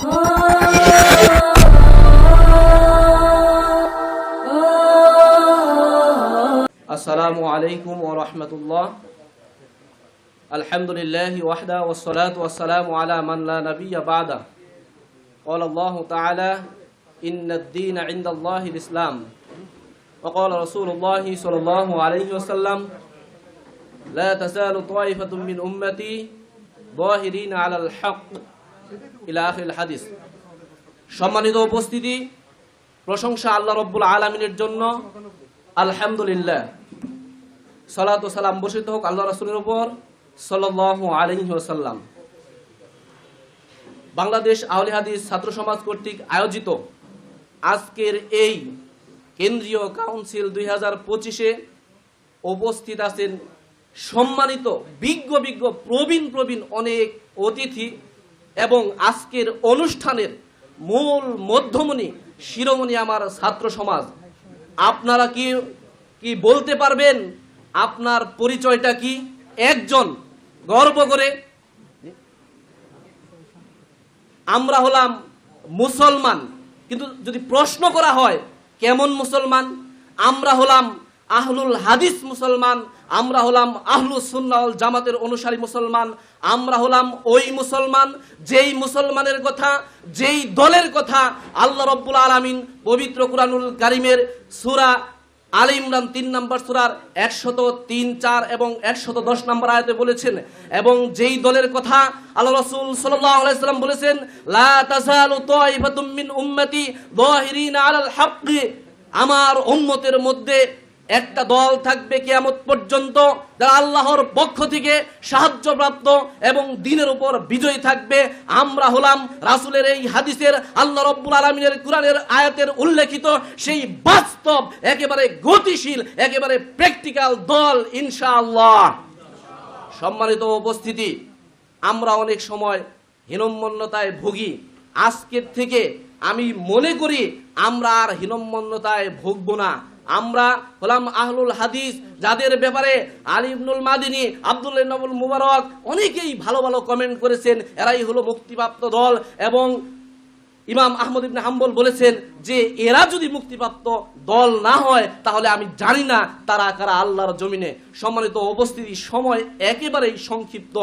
السلام عليكم ورحمة الله. الحمد لله وحده والصلاة والسلام على من لا نبي بعده. قال الله تعالى إن الدين عند الله الإسلام. وقال رسول الله صلى الله عليه وسلم لا تزال طائفة من أمتي ظاهرين على الحق. হাদিস। সম্মানিত উপস্থিতি, প্রশংসা আল্লাহ রব্বুল আলমিনের জন্য, আলহামদুলিল্লাহ। সালাত সালাম বসিত হোক আল্লাহ রসুলের ওপর সাল্লাহ আলহি ওসাল্লাম বাংলাদেশ আউলি হাদিস ছাত্র সমাজ কর্তৃক আয়োজিত আজকের এই কেন্দ্রীয় কাউন্সিল দুই হাজার পঁচিশে উপস্থিত আছেন সম্মানিত, বিজ্ঞ বিজ্ঞ, প্রবীণ প্রবীণ অনেক অতিথি। এবং আজকের অনুষ্ঠানের মূল মধ্যমণি শিরোমণি আমার ছাত্র সমাজ। আপনারা কি কি বলতে পারবেন? আপনার পরিচয়টা কি? একজন গর্ব করে। আমরা হলাম মুসলমান। কিন্তু যদি প্রশ্ন করা হয়, কেমন মুসলমান? আমরা হলাম আহলুল হাদিস মুসলমান, আমরা হলাম আহলু সুন্নাল জামাতের অনুসারী মুসলমান, আমরা হলাম ওই মুসলমান, যেই মুসলমানের কথা, যেই দলের কথা আল্লাহ রব্বুল আলমিন পবিত্র কুরআনুল কারিমের সুরা আলী ইমরান তিন নম্বর সুরার একশত তিন চার এবং একশত দশ নম্বর আয়তে বলেছেন, এবং যেই দলের কথা আল্লাহ রসুল সাল্লাম বলেছেন উম্মতি আমার উম্মতের মধ্যে একটা দল থাকবে কেয়ামত পর্যন্ত যারা আল্লাহর পক্ষ থেকে সাহায্যপ্রাপ্ত এবং দিনের উপর বিজয়ী থাকবে। আমরা হলাম রাসুলের এই হাদিসের আল্লাহ রব্বুল আলমিনের কোরআনের আয়াতের উল্লেখিত সেই বাস্তব, একেবারে গতিশীল, একেবারে প্র্যাকটিক্যাল দল, ইনশাআল্লাহ। সম্মানিত উপস্থিতি, আমরা অনেক সময় হীনম্মন্যতায় ভুগি। আজকের থেকে আমি মনে করি আমরা আর হীনম্মন্যতায় ভুগব না। আমরা হলাম আহলুল হাদিস, যাদের ব্যাপারে আলিবনুল মাদিনী, আবদুল্লাহ নবুল মুবারক অনেকেই ভালো ভালো কমেন্ট করেছেন। এরাই হলো মুক্তিপ্রাপ্ত দল এবং ইমাম আহমদ ইবনে হাম্বল বলেছেন যে এরা যদি মুক্তিপ্রাপ্ত দল না হয়, তাহলে আমি জানি না তারা কারা আল্লাহর জমিনে। সম্মানিত উপস্থিতি, সময় একেবারেই সংক্ষিপ্ত।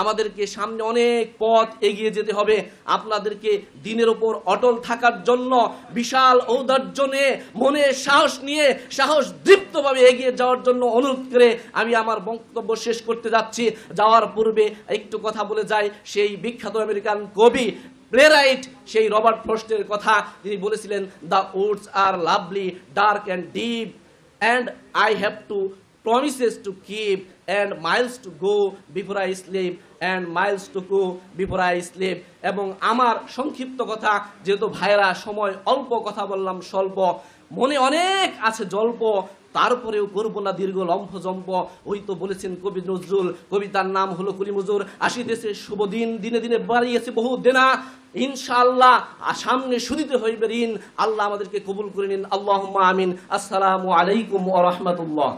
আমাদেরকে সামনে অনেক পথ এগিয়ে যেতে হবে। আপনাদেরকে দিনের উপর অটল থাকার জন্য, বিশাল ঔদার্য নিয়ে, মনে সাহস নিয়ে, সাহস দৃপ্তভাবে এগিয়ে যাওয়ার জন্য অনুরোধ করে আমি আমার বক্তব্য শেষ করতে যাচ্ছি। যাওয়ার পূর্বে একটু কথা বলে যাই। সেই বিখ্যাত আমেরিকান কবি প্লেরাইট, সেই রবার্ট ফ্রস্টের কথা তিনি বলেছিলেন the woods are lovely dark and deep and I have to promises to keep and miles to go before I sleep and miles to go before I sleep এবং আমার সংক্ষিপ্ত কথা, যেহেতু ভাইরা সময় অল্প কথা বললাম স্বল্প, মনে অনেক আছে জল্প, তারপরেও করব না দীর্ঘ লম্ফ জম্প। ওই তো বলেছেন কবি নজরুল, কবিতার নাম হলো কুলিমজুর। আসিতেছে শুভ দিন, দিনে দিনে বাড়িয়েছে বহু দেনা। ইনশাআল্লাহ সামনে শুনিতে হইবে ঋণ। আল্লাহ আমাদেরকে কবুল করে নিন। আল্লাহ আমিন। আসসালামু আলাইকুম ওয়া রাহমাতুল্লাহ।